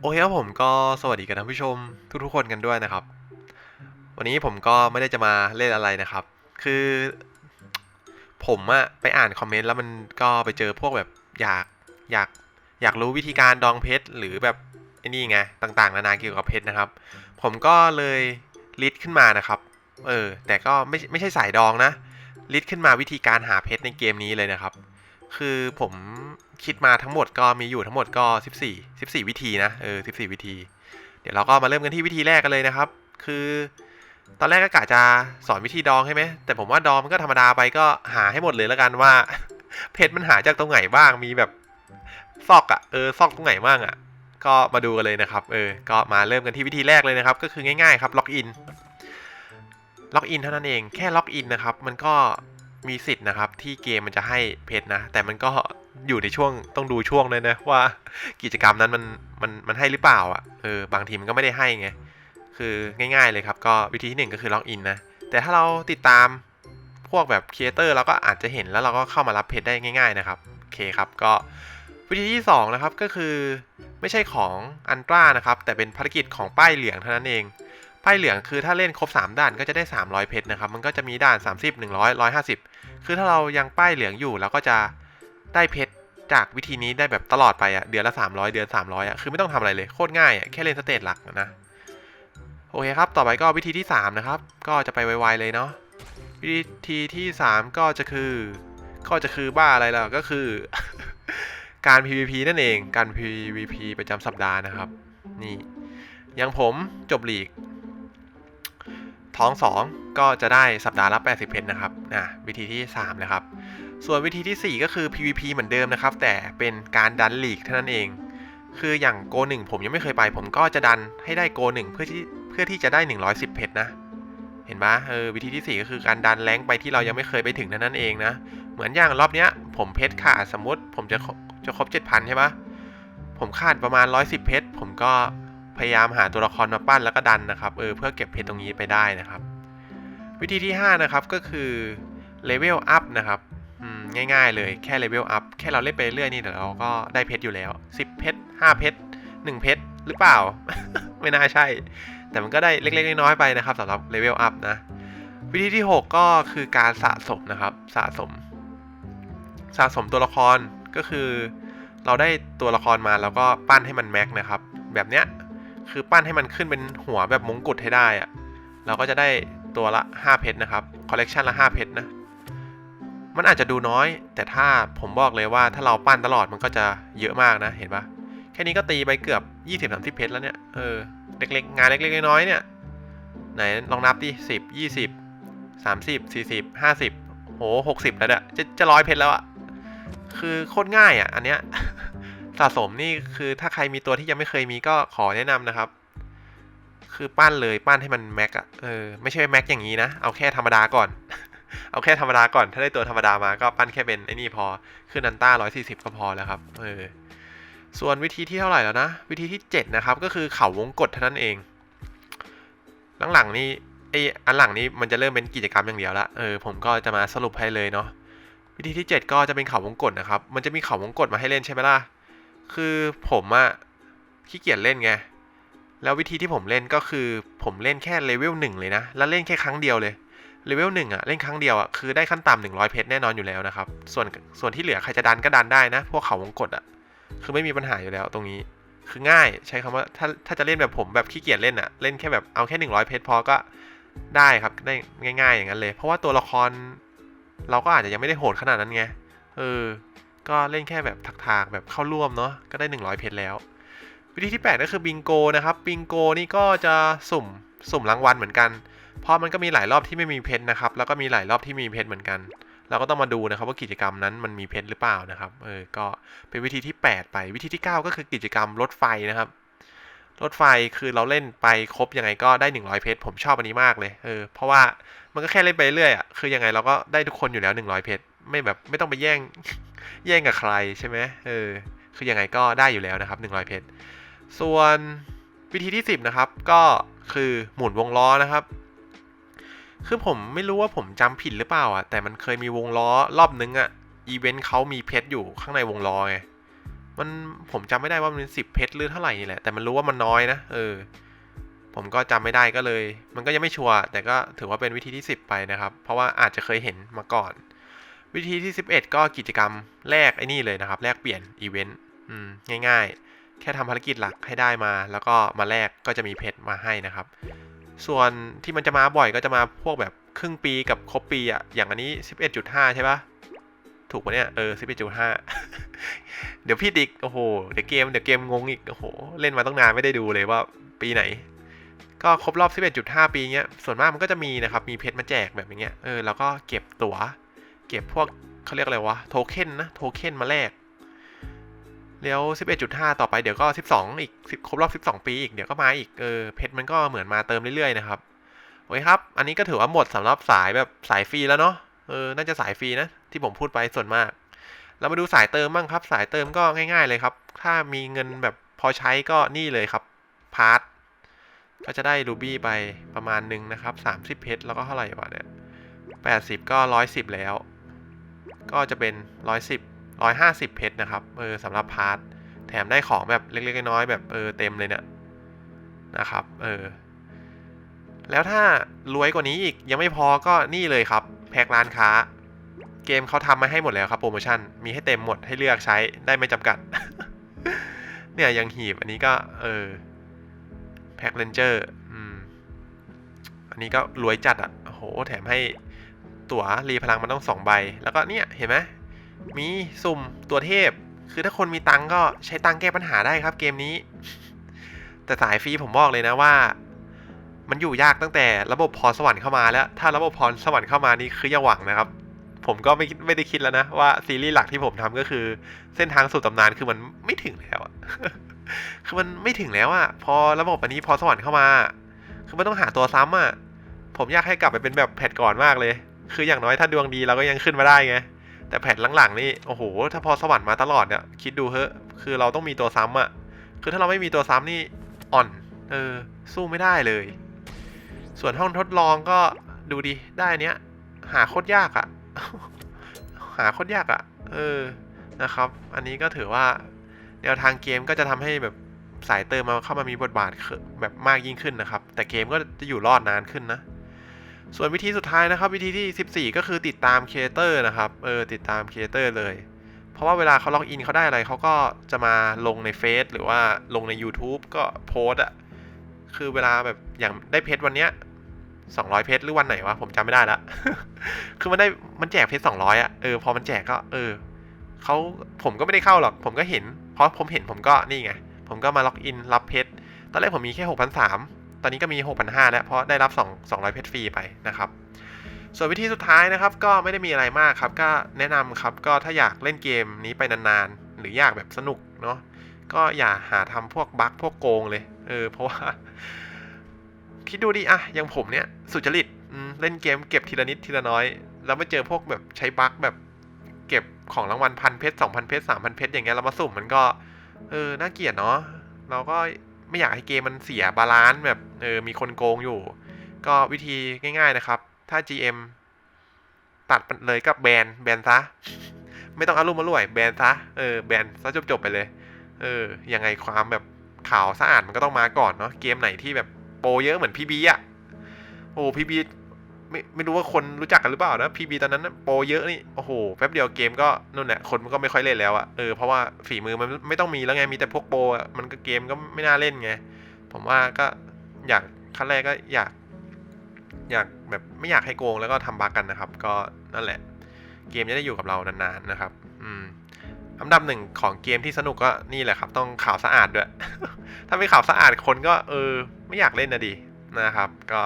โอเคครับผมก็สวัสดีกันท่านผู้ชมทุกๆคนกันด้วยนะครับ วันนี้ผมก็ไม่ได้จะมาเล่นอะไรนะครับ คือ ผมอะไปอ่านคอมเมนต์แล้วมันก็ไปเจอพวกแบบอยากอยากอยากรู้วิธีการดองเพชรหรือแบบไอ้นี่ไงต่างๆ นานาเกี่ยวกับเพชรนะครับ ผมก็เลยลิสต์ขึ้นมานะครับเออแต่ก็ไม่ไม่ใช่สายดองนะลิสต์ขึ้นมาวิธีการหาเพชรในเกมนี้เลยนะครับ คือผมคิดมาทั้งหมดก็มีอยู่ทั้งหมดก็ 14 14 วิธีนะเออ14 วิธี เดี๋ยวเราก็มาเริ่มกันที่วิธีแรกกันเลยนะครับ คือ ตอนแรกก็กะจะสอนวิธีดองใช่ไหมแต่ผมว่าดองมันก็ธรรมดาไปก็หาให้หมดเลยแล้วกันว่า เพชรมันหาจากตรงไหนบ้างมีแบบซอกอะเออซอกตรงไหนบ้างอะก็มาดูกันเลยนะครับเออก็มาเริ่มกันที่วิธีแรกเลยนะครับ ก็คือง่ายๆครับล็อกอินล็อกอินเท่านั้นเองแค่ล็อกอินนะครับ มันก็ มีสิทธิ์นะครับ ที่เกมมันจะให้เพชรนะ แต่มันก็อยู่ในช่วงต้องดูช่วงเลยนะว่ากิจกรรมนั้นมันมันมันให้หรือเปล่าอะเออบางทีมันก็ไม่ได้ให้ไงคือง่ายๆเลยครับ ก็วิธีที่หนึ่งก็คือล็อกอินนะ แต่ถ้าเราติดตามพวกแบบครีเอเตอร์เราก็อาจจะเห็นแล้วเราก็เข้ามารับเพชรได้ง่าย ๆนะครับโอเคครับก็วิธีที่สองนะครับก็คือไม่ใช่ของอันตรานะครับ แต่เป็นภารกิจของป้ายเหลืองเท่านั้นเอง ป้ายเหลืองคือถ้าเล่นครบ 3 ด่านก็จะได้ 300 เพชรนะครับ มันก็จะมีด่าน 30 100 150 คือถ้าเรายังป้ายเหลืองอยู่เราก็จะได้เพชรจากวิธีนี้ได้แบบตลอดไปอะเดือนละ 300 เดือน 300อะคือไม่ต้องทำอะไรเลยโคตรง่ายอะแค่เล่นสเตจหลักนะ โอเคครับ ต่อไปก็วิธีที่ 3 นะครับ ก็จะไปไวๆเลยเนาะ วิธีที่ 3 ก็จะคือ ก็จะคือบ้าอะไรล่ะ ก็คือ การ PVP นั่นเอง การ PVP ประจำสัปดาห์นะครับ นี่ อย่างผมจบหลีก ท้อง 2 ก็จะได้สัปดาห์ละ 80 เพชรนะครับนะวิธีที่ 3 นะครับ ส่วนวิธีทีสี่ 4 ก็คือ PVP เหมือนเดิมนะครับ แต่เป็นการดันลีกเท่านั้นเอง คืออย่างโกหนึ่งผมยังไม่เคยไป ผมก็จะดันให้ได้โกหนึ่งเพื่อที่เพื่อที่จะได้ 110 เพชรนะ เห็นปะเออวิธีที่ 4 ก็คือการดันแรงไปที่เรายังไม่เคยไปถึงเท่านั้นเองนะ เหมือนอย่างรอบเนี้ย ผมเพชรขาดสมมติ ผมจะจะครบ7,000ใช่ปะผมขาดประมาณ 110 เพชรผมก็ พยายามหาตัวละครมาปั้นแล้วก็ดันนะครับเออเพื่อเก็บเพชรตรงนี้ไปได้นะครับ วิธีที่ 5 นะครับก็คือเลเวลอัพนะครับง่ายๆเลยแค่เลเวลอัพแค่เราเล่นไปเรื่อยนี่เดี๋ยวเราก็ได้เพชรอยู่แล้ว 10 เพชร5เพชร1เพชรหรือเปล่า ไม่น่าใช่ แต่มันก็ได้เล็กๆน้อยๆไปนะครับสำหรับเลเวลอัพนะ วิธีที่ 6 ก็คือการสะสมนะครับสะสม สะสมตัวละครก็คือ เราได้ตัวละครมาแล้วก็ปั้นให้มันแม็กนะครับ แบบเนี้ย คือปั้นให้มันขึ้นเป็นหัวแบบมงกุฎให้ได้อะเราก็จะได้ตัวละ 5 เพชรนะครับ คอลเลกชันละ 5 เพชรนะ มันอาจจะดูน้อย แต่ถ้าผมบอกเลยว่าถ้าเราปั้นตลอดมันก็จะเยอะมากนะ เห็นปะแค่นี้ก็ตีไปเกือบ 20-30 เพชรแล้วเนี่ย เออ เล็กๆ งานเล็กๆ น้อยๆ เนี่ย ไหนลองนับดิสิบยี่สิบสามสิบสี่สิบห้าสิบโหหกสิบแล้วเนี่ยจะจะร้อยเพชรแล้วอะคือโคตรง่ายอะอันเนี้ย สะสมนี่คือถ้าใครมีตัวที่ยังไม่เคยมีก็ขอแนะนำนะครับ คือปั้นเลยปั้นให้มันแม็กอะเออไม่ใช่แม็กอย่างนี้นะ เอาแค่ธรรมดาก่อน เอาแค่ธรรมดาก่อน ถ้าได้ตัวธรรมดามาก็ปั้นแค่เป็นไอ้นี่พอขึ้นนันต้าร้อยสี่สิบก็พอแล้วครับเออส่วนวิธีที่เท่าไหร่แล้วนะ วิธีที่ 7 นะครับ ก็คือเข่าวงกดเท่านั้นเอง หลังๆนี่ไออันหลังนี้มันจะเริ่มเป็นกิจกรรมอย่างเดียวละเออผมก็จะมาสรุปให้เลยเนาะวิธีที่ 7 ก็จะเป็นเข่าวงกดนะครับ มันจะมีเข่าวงกดมาให้เล่นใช่ไหมล่ะ คือผมอะขี้เกียจเล่นไง แล้ววิธีที่ผมเล่นก็คือผมเล่นแค่เลเวลหนึ่งเลยนะ แล้วเล่นแค่ครั้งเดียวเลย เลเวลหนึ่งอะเล่นครั้งเดียวอะคือได้ขั้นต่ำหนึ่งร้อยเพชรแน่นอนอยู่แล้วนะครับ ส่วนส่วนที่เหลือใครจะดันก็ดันได้นะ พวกเขาวงกดอะคือไม่มีปัญหาอยู่แล้วตรงนี้ คือง่ายใช้คำว่าถ้าถ้าจะเล่นแบบผมแบบขี้เกียจเล่นอะเล่นแค่แบบเอาแค่หนึ่งร้อยเพชรพอก็ได้ครับได้ง่าย ๆ อย่างนั้นเลย เพราะว่าตัวละคร เราก็อาจจะยังไม่ได้โหดขนาดนั้นไง เออ ก็เล่นแค่แบบถักๆแบบเข้าร่วมเนาะก็ได้ 100 เพชรแล้ว วิธีที่ 8 ก็คือบิงโกนะครับบิงโกนี่ก็จะสุ่มสุ่มรางวัลเหมือนกัน เพราะมันก็มีหลายรอบที่ไม่มีเพชรนะครับ แล้วก็มีหลายรอบที่มีเพชรเหมือนกันเราก็ต้องมาดูนะครับว่ากิจกรรมนั้นมันมีเพชรหรือเปล่านะครับ เออ ก็เป็นวิธีที่ 8 ไป วิธีที่ 9 ก็คือกิจกรรมรถไฟนะครับ รถไฟคือเราเล่นไปครบยังไงก็ได้ 100 เพชร ผมชอบอันนี้มากเลย เออ เพราะว่ามันก็แค่เล่นไปเรื่อยอะ คือยังไงเราก็ได้ทุกคนอยู่แล้ว 100 เพชร ไม่แบบไม่ต้องไปแย่ง แย่งกับใครใช่ไหมเออคือยังไงก็ได้อยู่แล้วนะครับ 100 เพชรส่วนวิธีที่ 10 นะครับ ก็คือหมุนวงล้อนะครับ คือผมไม่รู้ว่าผมจำผิดหรือเปล่าอะแต่มันเคยมีวงล้อรอบนึงอะอีเวนต์เขามีเพชรอยู่ข้างในวงล้อไงมันผมจำไม่ได้ว่ามันสิบเพชรหรือเท่าไหร่นี่แหละแต่มันรู้ว่ามันน้อยนะเออ ผมก็จำไม่ได้ก็เลย มันก็ยังไม่ชัวร์แต่ก็ถือว่าเป็นวิธีที่ 10 ไปนะครับ เพราะว่าอาจจะเคยเห็นมาก่อน วิธีที่ 11 ก็กิจกรรมแลกไอ้นี่เลยนะครับ แลกเปลี่ยนอีเวนต์ง่าย ๆ แค่ทำภารกิจหลักให้ได้มา แล้วก็มาแลกก็จะมีเพชรมาให้นะครับ ส่วนที่มันจะมาบ่อยก็จะมาพวกแบบครึ่งปีกับครบปีอะอย่างอันนี้ 11.5 ใช่ปะถูกปะเนี่ยเออ 11.5 เดี๋ยวพี่ดิกโอ้โห เดี๋ยวเกมเดี๋ยวเกมงงอีก โอ้โห เล่นมาตั้งนานไม่ได้ดูเลยว่าปีไหน ก็ครบรอบ 11.5 ปีเงี้ย ส่วนมากมันก็จะมีนะครับ มีเพชรมาแจกแบบอย่างเงี้ย เออ แล้วก็เก็บตั๋ว เก็บพวกเขาเรียกอะไรวะ โทเค็นนะ โทเค็นมาแลกแล้ว 11.5 ต่อไปเดี๋ยวก็ 12 อีก 10 ครบรอบ 12 ปีอีก เดี๋ยวก็มาอีก เออ เพชรมันก็เหมือนมาเติมเรื่อยๆนะครับ โอเคครับ อันนี้ก็ถือว่าหมดสำหรับสายแบบสายฟรีแล้วเนาะ เออ น่าจะสายฟรีนะ ที่ผมพูดไปส่วนมาก เรามาดูสายเติมบ้างครับ สายเติมก็ง่าย ๆเลยครับ ถ้ามีเงินแบบพอใช้ก็นี่เลยครับ พาร์ท ก็จะได้รูบี้ไปประมาณหนึ่งนะครับ 30 เพชรแล้วก็เท่าไหร่วะเนี่ย 80 ก็ 110 แล้ว ก็จะเป็น 110 150 เพชรนะครับเออสำหรับพาร์ทแถมได้ของแบบเล็กๆน้อยๆแบบเออเต็มเลยเนี่ยนะครับเออแล้วถ้ารวยกว่านี้อีกยังไม่พอก็นี่เลยครับ แพ็กร้านค้า เกมเขาทำมาให้หมดแล้วครับโปรโมชั่นมีให้เต็มหมดให้เลือกใช้ได้ไม่จำกัด เนี่ยยังหีบอันนี้ก็เออแพ็กเลนเจอร์อืมอันนี้ก็รวยจัดอะ่ะโอ้โหแถมให้ ตั๋วรีพลังมันต้องสองใบ แล้วก็เนี่ยเห็นไหมมีสุ่มตัวเทพ คือถ้าคนมีตังก็ใช้ตังแก้ปัญหาได้ครับเกมนี้ แต่สายฟรีผมบอกเลยนะว่า มันอยู่ยากตั้งแต่ระบบพรสวรรค์เข้ามาแล้ว ถ้าระบบพรสวรรค์เข้ามานี่คืออย่าหวังนะครับ ผมก็ไม่ไม่ได้คิดแล้วนะว่าซีรีส์หลักที่ผมทำก็คือ เส้นทางสู่ตำนานคือมันไม่ถึงแล้วอะคือมันไม่ถึงแล้วอะพอระบบอันนี้พอสวรรค์เข้ามา คือมันต้องหาตัวซ้ำอะผมอยากให้กลับไปเป็นแบบแพทก่อนมากเลย คืออย่างน้อยถ้าดวงดีเราก็ยังขึ้นมาได้ไง แต่แพทหลังๆนี่โอ้โห ถ้าพอสวรรค์มาตลอดเนี่ยคิดดูเฮ้คือเราต้องมีตัวซ้ำอะคือถ้าเราไม่มีตัวซ้ำนี่อ่อน เออ สู้ไม่ได้เลย ส่วนห้องทดลองก็ดูดิได้เนี้ย หาโคตรยากอะหาโคตรยากอะเออนะครับ อันนี้ก็ถือว่าแนวทางเกมก็จะทำให้แบบสายเติมมาเข้ามามีบทบาทแบบมากยิ่งขึ้นนะครับ แต่เกมก็จะอยู่รอดนานขึ้นนะ ส่วนวิธีสุดท้ายนะครับวิธีที่ 14 ก็คือติดตามครีเอเตอร์นะครับเออติดตามครีเอเตอร์เลย เพราะว่าเวลาเขาล็อกอินเขาได้อะไรเขาก็จะมาลงในเฟซหรือว่าลงใน YouTube ก็โพสอะคือเวลาแบบอย่างได้เพจวันเนี้ยสองร้อยเพชรหรือวันไหนวะผมจำไม่ได้ละ คือมันได้มันแจกเพชรสองร้อยอะเออพอมันแจกก็เออเขาผมก็ไม่ได้เข้าหรอก ผมก็เห็น เพราะผมเห็นผมก็นี่ไง ผมก็มาล็อกอินรับเพชรตอนแรกผมมีแค่หกพันสาม ตอนนี้ก็มีหกพันห้าแล้ว เพราะได้รับสองสองร้อยเพชรฟรีไปนะครับ ส่วนวิธีสุดท้ายนะครับ ก็ไม่ได้มีอะไรมากครับ ก็แนะนำครับ ก็ถ้าอยากเล่นเกมนี้ไปนานๆ หรืออยากแบบสนุกเนาะ ก็อย่าหาทำพวกบั๊กพวกโกงเลย เออ เพราะว่า คิดดูดิอะอย่างผมเนี่ย สุจริตเล่นเกมเก็บทีละนิดทีละน้อย แล้วม่เจอพวกแบบใช้บั๊กแบบเก็บของรางวัลพันเพชรสองพันเพชรสามพันเพชรอย่างเงี้ยเรามาสุ่มมันก็ เออ น่าเกลียดเนาะ เราก็ไม่อยากให้เกมมันเสียบาลานซ์แบบ เออมีคนโกงอยู่ ก็วิธีง่าย ๆนะครับ ถ้า GM ตัดเลยกับแบนแบนซะ ไม่ต้องอารมณ์มาล่วยแบนซะเออแบนซะจบๆไปเลย เออยังไงความแบบข่าวสะอาดมันก็ต้องมาก่อนเนาะเกมไหนที่แบบโปรเยอะเหมือนพีบีอะโอ้พีบีไม่ไม่รู้ว่าคนรู้จักกันหรือเปล่านะพีบีตอนนั้นโปรเยอะนี่โอ้โหแป๊บเดียวเกมก็นู่นแหละคนมันก็ไม่ค่อยเล่นแล้วอะเออเพราะว่าฝีมือมันไม่ต้องมีแล้วไงมีแต่พวกโปรมันก็เกมก็ไม่น่าเล่นไง ผมว่าก็ อยากขั้นแรกก็อยากอยากแบบไม่อยากให้โกงแล้วก็ทำบั๊กกันนะครับ ก็นั่นแหละ เกมจะได้อยู่กับเรานานๆนะครับ อืมอันดับหนึ่งของเกมที่สนุกก็นี่แหละครับ ต้องข่าวสะอาดด้วย ถ้าไม่ข่าวสะอาดคนก็เออ ไม่อยากเล่นนะดินะครับ ก็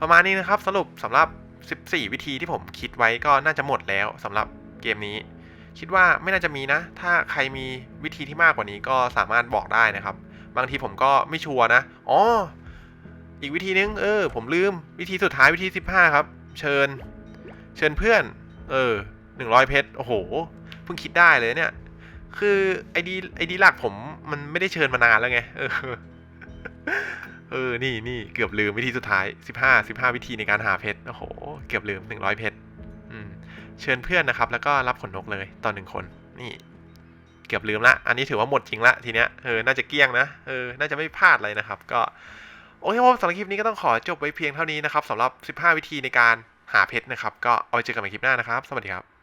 ประมาณนี้นะครับสรุปสำหรับ 14 วิธีที่ผมคิดไว้ก็น่าจะหมดแล้วสำหรับเกมนี้ คิดว่าไม่น่าจะมีนะ ถ้าใครมีวิธีที่มากกว่านี้ก็สามารถบอกได้นะครับ บางทีผมก็ไม่ชัวร์นะอ๋อ อีกวิธีนึง เออ ผมลืม วิธีสุดท้ายวิธี15ครับ เชิญ เชิญเพื่อน เออหนึ่งร้อยเพชร โอ้โห เพิ่งคิดได้เลยเนี่ย คือไอดีไอดีหลักผมมันไม่ได้เชิญมานานแล้วไง เออ เออ นี่นี่เกือบลืมวิธีสุดท้ายสิบห้าสิบห้าวิธีในการหาเพชร โอ้โห เกือบลืมหนึ่งร้อยเพชร อืม เชิญเพื่อนนะครับ แล้วก็รับขนนกเลยต่อหนึ่งคน นี่เกือบลืมละ อันนี้ถือว่าหมดจริงละทีเนี้ย เออ น่าจะเกลี้ยงนะ เออ น่าจะไม่พลาดอะไรนะครับ ก็ โอเคครับสำหรับคลิปนี้ก็ต้องขอจบไว้เพียงเท่านี้นะครับสำหรับ 15 วิธีในการหาเพชรนะครับ ก็เอาไว้เจอกันใหม่คลิปหน้านะครับ สวัสดีครับ